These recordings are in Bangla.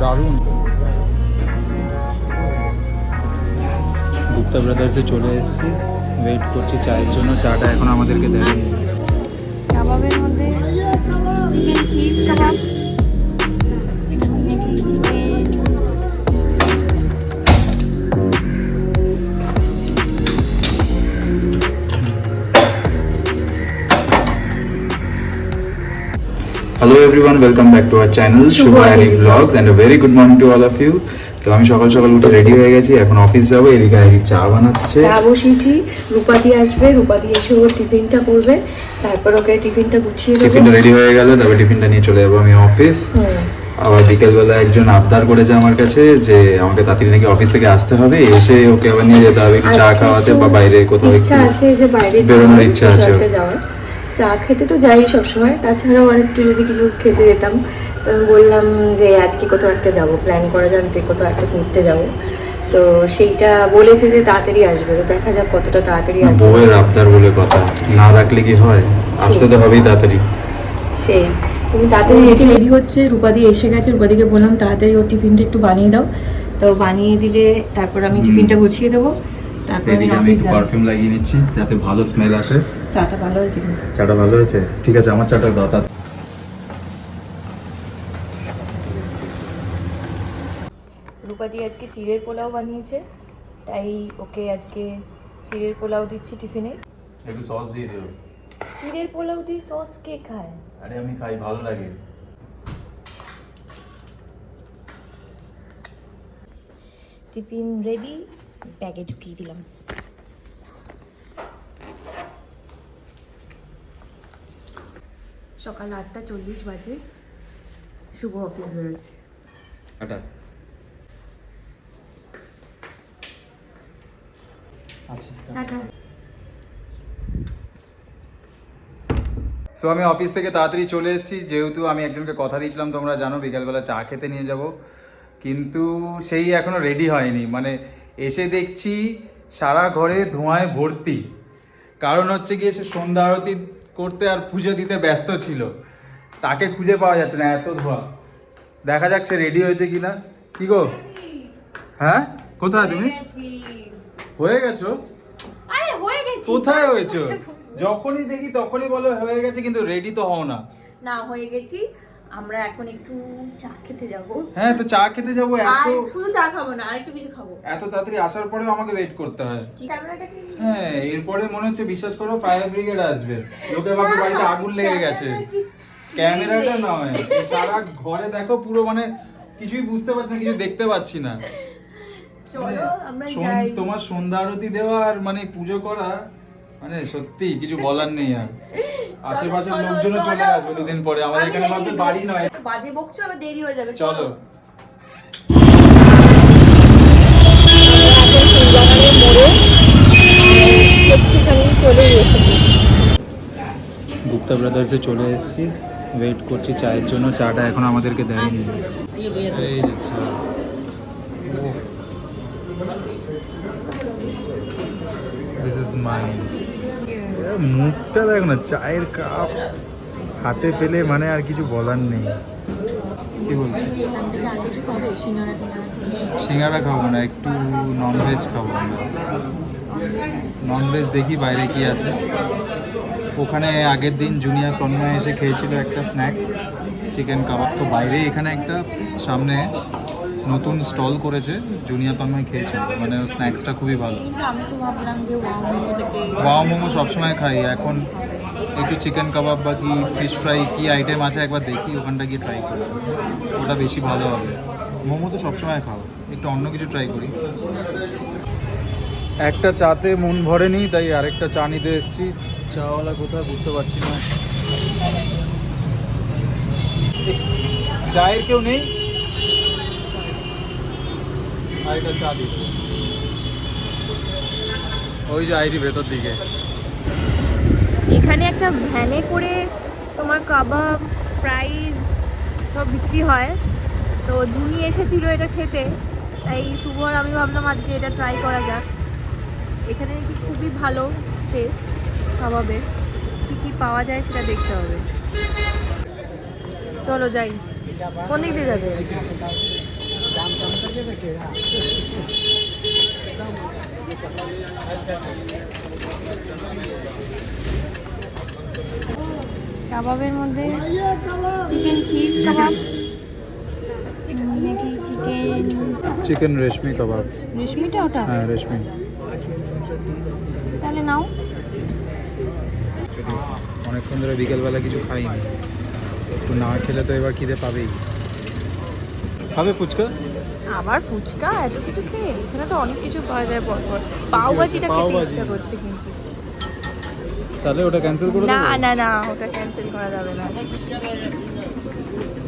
দারুণ। গুপ্তা ব্রাদার্সে চলে এসেছি। ওয়েট করছি চায়ের জন্য। চাটা এখন আমাদেরকে দেয় কাবাবের মধ্যে cheese, kebab. Everyone welcome back to our channel Shubh Ari blogs and a very good morning to all of you তো আমি সকাল সকাল উঠে রেডি হয়ে গেছি এখন অফিস যাব এদিকে আরি চা বানাচ্ছে। চা বসিয়েছি রূপাদি আসবে রূপাদি এসে ওর টিফিনটা করবে তারপর ওকে টিফিনটা গুছিয়ে দেবো। টিফিনটা রেডি হয়ে গেলে তারপর টিফিনটা নিয়ে চলে যাব আমি অফিস। আবার বিকেলবেলা একজন আবদার করেছে আমার কাছে যে আমাকে তাড়াতাড়ি নাকি অফিস থেকে আসতে হবে এসে ওকে আবার নিয়ে যেতে হবে চা খাওয়াতে বা বাইরে কোথাও ইচ্ছা আছে যে বাইরে বেরোনোর ইচ্ছা আছে। যাওয়ার। চা খেতে তো যাই সবসময়। তাছাড়াও আর একটু যদি কিছু খেতে যেতাম তো আমি বললাম যে আজকে কোথাও একটা যাব প্ল্যান করা যাক যে কোথাও একটা ঘুরতে যাব। তো সেইটা বলেছে যে তাড়াতাড়ি আসবে তো দেখা যাক কতটা তাড়াতাড়ি আসবে। বউয়ের আবদার বলে কথা না রাখলে কি হয়? আসতে তো হবেই তাড়াতাড়ি। সেই তুমি তাড়াতাড়ি রেডি রেডি হচ্ছে রূপাদি এসে গেছে রূপাদিকে বললাম তাড়াতাড়ি ওর টিফিনটা একটু বানিয়ে দাও। তো বানিয়ে দিলে তারপর আমি টিফিনটা গুছিয়ে দেবো। তারপর আমি এদিকে আমি একটু পারফিউম লাগিয়ে নিচ্ছি যাতে ভালো স্মেল আসে। চাটা ভালো হয়েছে চাটা ভালো হয়েছে? ঠিক আছে আমার চাটা দাও তা- রূপাদি আজকে চিড়ের পোলাও বানিয়েছে তাই ওকে আজকে চিড়ের পোলাও দিচ্ছি টিফিনে। একটু সস দিয়ে দিও। চিড়ের পোলাও দিয়ে সস কে খায়? আরে আমি খাই ভালো লাগে। টিফিন রেডি ব্যাগে ঢুকিয়ে দিলাম। সকাল আটটা চল্লিশ বাজে। শুভ অফিস বেরোচ্ছে সো আমি অফিস থেকে তাড়াতাড়ি চলে এসেছি। যেহেতু আমি একজনকে কথা দিয়েছিলাম তোমরা জানো বিকালবেলা চা খেতে নিয়ে যাব। কিন্তু সেই এখনও রেডি হয়নি। মানে এসে দেখছি সারা ঘরে ধোঁয়ায় ভর্তি। কারণ হচ্ছে গিয়ে সে সন্ধ্যা আরতি করতে আর পুজো দিতে ব্যস্ত ছিল। তাকে খুঁজে পাওয়া যাচ্ছে না এত ধোঁয়া। দেখা যাক সে রেডি হয়েছে কিনা। কি গো? হ্যাঁ? কোথায় তুমি? হয়ে গেছো? কোথায় হয়েছো? যখনই দেখি তখনই বলো হয়ে গেছে কিন্তু রেডি তো হও না। না হয়ে গেছি। আমরা এখন একটু চা খেতে যাব। হ্যাঁ তো চা খেতে যাব এত শুধু চা খাব না আরেকটু কিছু খাব। এত তাড়াতাড়ি আসার পরেও আমাকে ওয়েট করতে হয়। হ্যাঁ এরপরে মনে হচ্ছে বিশ্বাস করো ফায়ার ব্রিগেড আসবে। লোকে ভাবে বাড়িতে আগুন লেগে গেছে। ক্যামেরাটা নয় সারা ঘরে দেখো পুরো মানে কিছুই বুঝতে পারছি না কিছু দেখতে পাচ্ছি না। যাই। তোমার সন্ধ্যা আরতি দেওয়া আর মানে পুজো করা মানে সত্যি কিছু বলার নেই আর। আশেপাশের চলো, লোকজনও চলে। আসবে দুদিন পরে। আমাদের এখানে কিন্তু। বাড়ি নয়। বাজে বকছো আবার দেরি হয়ে যাবে চলো। গুপ্তা ব্রাদার্সে চলে এসেছি। ওয়েট করছি চায়ের জন্য। চাটা এখন আমাদেরকে দেয়নি। এই যে চা। মাইন মুখটা দেখো না, চায়ের কাপ। হাতে পেলে মানে আর কিছু বলার নেই। সিঙ্গারা খাব না, একটু ননভেজ খাব ননভেজ দেখি বাইরে কি আছে। ওখানে আগের দিন জুনিয়র তন্ময় এসে খেয়েছিল একটা স্ন্যাক্স চিকেন কাবাব তো বাইরে এখানে একটা, সামনে নতুন স্টল করেছে জুনিয়র তন্ময় খেয়েছিল মানে স্ন্যাক্সটা খুবই ভালো। কিন্তু আমি তো ভাবলাম যে ওয়াও মোমো থেকে ওয়াও মোমো সবসময় খাই। এখন একটু চিকেন কাবাব বা কি ফিশ ফ্রাই কি আইটেম আছে একবার দেখি ওখানটা গিয়ে ট্রাই করি। ওটা বেশি ভালো হবে। মোমো তো সবসময় খাও। একটু অন্য কিছু ট্রাই করি। একটা চাতে মন ভরে ভরেনি তাই আরেকটা চা নিতে এসেছি। চাওয়ালা কোথায় বুঝতে পারছি না। চায়ের কেউ নেই? চা ওই যে আইডি ভেতর দিকে। এখানে একটা ভ্যানে করে তোমার কাবাব ফ্রাই সব বিক্রি হয়। তো জুনি এসেছিল এটা খেতে। তাই শুভ আর আমি ভাবলাম আজকে এটা ট্রাই করা যাক। এখানে নাকি খুবই ভালো টেস্ট কাবাবের কি কি পাওয়া যায় সেটা দেখতে হবে। চলো যাই। কোন দিক দিয়ে যাবে কাবাবের মধ্যে চিকেন চিজ কাবাব নাকি চিকেন চিকেন রেশমি কাবাব। রেশমিটা ওটা? হ্যাঁ রেশমি। তাহলে নাও। অনেকক্ষণ ধরে বিকেলবেলা কিছু খাইনি একটু না খেলে তো এবার খিদে পাবেই। খাবে ফুচকা? আবার ফুচকা এত কিছু খেয়ে এখানে তো অনেক কিছু পাওয়া যায় পরপর। পাও ভাজিটা খেতে ইচ্ছা করছে কিন্তু। তাহলে ওটা ক্যান্সেল করে না না না ওটা ক্যান্সেল করা যাবে না।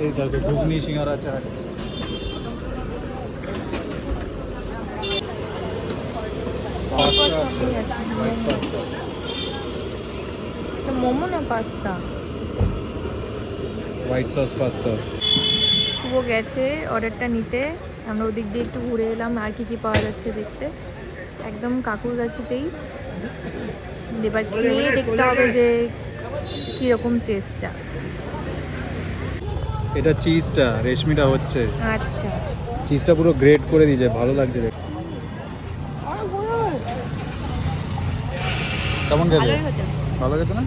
এই তারপরে ঘুগনি সিঙ্গারা চাট। মোমো। না pasta? White sauce pasta. Shubh গেছে অর্ডারটা নিতে। আমরা ওদিক দিয়ে একটু ঘুরে এলাম আর কি কি পাওয়া যাচ্ছে দেখতে। একদম কাকুর কাছেতেই এবার খেয়ে দেখতে হবে যে কীরকম টেস্টটা এটা চিজটা রেশমিটা হচ্ছে। আচ্ছা। চিজটা পুরো গ্রেট করে দিয়েছে ভালো লাগছে দেখতে। কেমন গেছে? হতে ভালো গেছে না?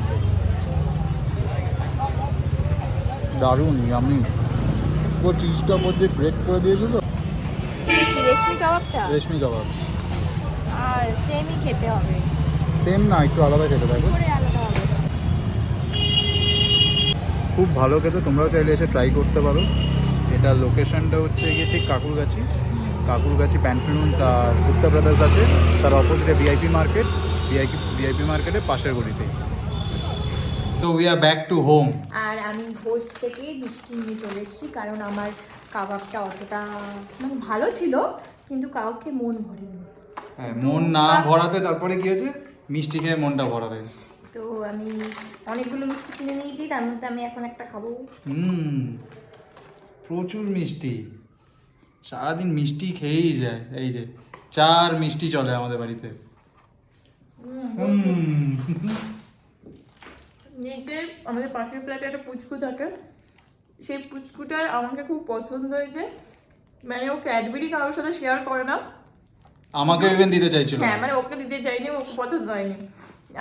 দারুণ আমি পুরো চিজটা মধ্যে গ্রেট করে দিয়েছিল রেশমি কাবাবটা? রেশমি কাবাব। আর সেমই খেতে হবে। সেম না একটু আলাদা খেতে করে আলাদা হবে? খুব ভালো খেতে তোমরাও চাইলে এসে ট্রাই করতে পারো। এটা লোকেশনটা হচ্ছে গিয়ে ঠিক কাকুরগাছি। কাকুরগাছি প্যান্টলুন্স আর গুপ্তা ব্রাদার্স আছে। তার অপোজিটে ভিআইপি মার্কেট ভিআইপি ভিআইপি মার্কেটের পাশের গলিতেই। So we are back to home আর আমি ভোজ থেকে মিষ্টি নিয়ে চলে এসেছি কারণ আমার কাবাবটা অতটা মানে ভালো ছিল কিন্তু কাউকে মন ভরেনি। হ্যাঁ মন না ভরাতে তারপরে কি হয়েছে? মিষ্টি খেয়ে মনটা ভরাবে। তো আমি অনেকগুলো মিষ্টি কিনে নিয়েছি তার মধ্যে আমি এখন একটা খাব। হুম প্রচুর মিষ্টি। সারাদিন মিষ্টি খেয়েই যায় এই যে চার মিষ্টি চলে আমাদের বাড়িতে। হুম নিচে আমাদের পাশের ফ্ল্যাটে একটা পুচকু থাকে সেই পুচকুটার আমাকে খুব পছন্দ হয়েছে। মানে ও ক্যাডবেরি কারোর সাথে শেয়ার করে না। আমাকে ইভেন দিতে চাইছিল। হ্যাঁ মানে ওকে দিতে চাইনি ওকে পছন্দ হয়নি।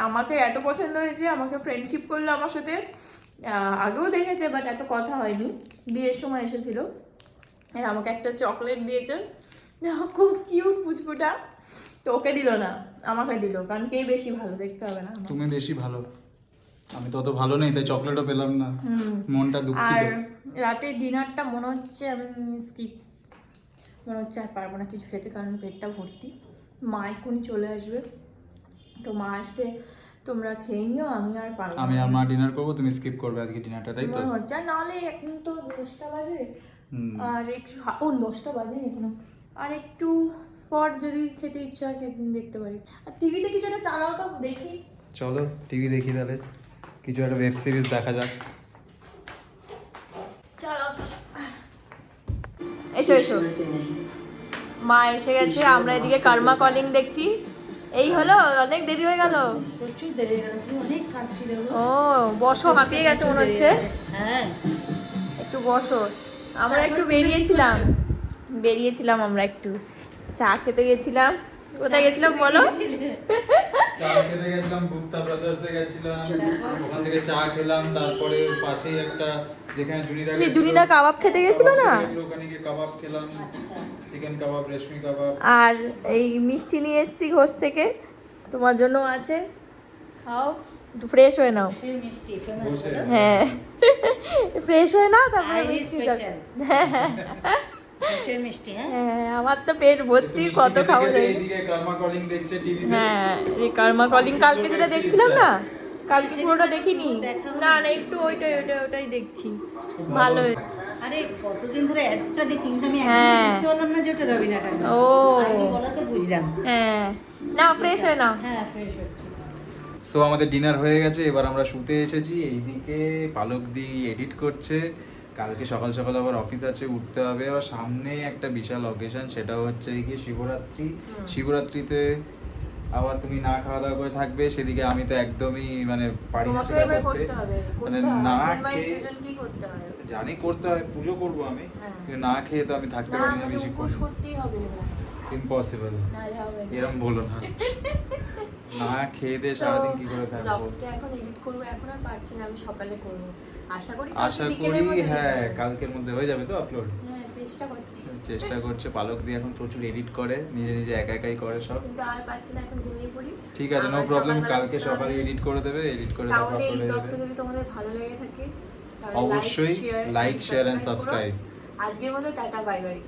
আমাকে এত পছন্দ হয়েছে আমাকে ফ্রেন্ডশিপ করল আমার সাথে। আগেও দেখেছে বাট এত কথা হয়নি। বিয়ের সময় এসেছিল। আর আমাকে একটা চকলেট দিয়েছে। খুব কিউট পুচকুটা। তো ওকে দিল না আমাকে দিল। কারণ কে বেশি ভালো দেখতে হবে না তুমি বেশি ভালো। আমি তো অত ভালো নেই তাই চকলেটও পেলাম না। মনটা দুঃখিত। আর রাতে ডিনারটা মনে হচ্ছে আমি স্কিপ মনে হচ্ছে আর পারব না কিছু খেতে কারণ পেটটা ভর্তি। মা এক্ষুনি চলে আসবে। তো মা আসলে তোমরা খেয়ে নিও আমি আর পারব আমি আর মা ডিনার করব তুমি স্কিপ করবে আজকে ডিনারটা তাই তো? মনে হচ্ছে নাহলে এখন তো দশটা বাজে। আর একটু ও দশটা বাজে এখনও। আর একটু পর যদি খেতে ইচ্ছা হয় খেতে দেখতে পারি। আর টিভিতে কিছু একটা চালাও তো দেখি। চলো টিভি দেখি তাহলে। কিছু একটা ওয়েব সিরিজ দেখা যাক। এসো এসো। মা এসে গেছে আমরা এদিকে কর্মা কলিং দেখছি। এই হলো অনেক দেরি হয়ে গেল। প্রচুর দেরি হয়েছে অনেক কাজ ছিল ও বসো হাঁপিয়ে গেছে মনে হচ্ছে। হ্যাঁ একটু বসো। আমরা একটু বেরিয়েছিলাম। বেরিয়েছিলাম আমরা একটু। চা খেতে গেছিলাম। কোথায় গেছিলাম বলো? চা খেতে গেছিলাম গুপ্তা ব্রাদার্সে গেছিলাম ওখান থেকে চা খেলাম তারপরে পাশেই একটা যেখানে জুনিরা জুনিরা কাবাব খেতে গেছিল না? ওখানে গিয়ে কাবাব খেলাম চিকেন কাবাব রেশমি কাবাব। আর এই মিষ্টি নিয়ে এসেছি ঘোষ থেকে তোমার জন্য আছে। খাও। একটু ফ্রেশ হয়ে নাও। মিষ্টি ফেমাস হ্যাঁ। ফ্রেশ হয়ে নাও তারপরে মিষ্টি হ্যাঁ। সেই মিষ্টি হ্যাঁ? হ্যাঁ আমার তো পেট ভর্তি কত খাওয়া যায়। এইদিকে কর্মা কলিং দেখছে টিভিতে হ্যাঁ এই কলিং কালকে যেটা দেখছিলাম না? কালকে পুরোটা দেখিনি। না না একটু ওইটাই ওইটাই ওটাই দেখছি। ভালো আরে কতদিন ধরে অ্যাডটা দিচ্ছি কিন্তু আমি হ্যাঁ। একদম না যে ওটা রবিনা ঠাকুর। ও। বলাতে বুঝলাম। হ্যাঁ। না ফ্রেশ হয়ে নাও হ্যাঁ ফ্রেশ হচ্ছে। সো আমাদের ডিনার হয়ে গেছে এবার আমরা শুতে এসেছি। এইদিকে পালক দি এডিট করছে। কালকে সকাল সকাল আবার অফিস আছে উঠতে হবে। আর সামনে একটা বিশাল অকেশন সেটা হচ্ছে কি শিবরাত্রি। শিবরাত্রিতে আবার তুমি না খাওয়া দাওয়া করে থাকবে সেদিকে আমি তো একদমই মানে পারি না সেটা করতে মানে না খেয়ে জানি করতে হয় পুজো করব আমি। হ্যাঁ। কিন্তু না খেয়ে তো আমি থাকতে পারি না বেশি উপোস করতেই হবে ইম্পসিবল এরকম বলো না। না খেয়ে দিয়ে সারাদিন কি করে থাকব? এখন এডিট করব এখন আর পারছি না আমি সকালে করব। আশা করি আশা করি হ্যাঁ কালকের মধ্যে হয়ে যাবে তো আপলোড হ্যাঁ চেষ্টা করছি। চেষ্টা করছে পালক দিয়ে এখন প্রচুর এডিট করে নিজে নিজে একা একাই করে সব। কিন্তু আর পারছি না এখন ঘুমিয়ে পড়ি। ঠিক আছে নো প্রবলেম কালকে সকালে এডিট করে দেবে এডিট করে দেবে তাহলে এই ব্লগটা যদি তোমাদের ভালো লেগে থাকে অবশ্যই লাইক শেয়ার এন্ড subscribe। আজকের মতো টাটা বাই বাই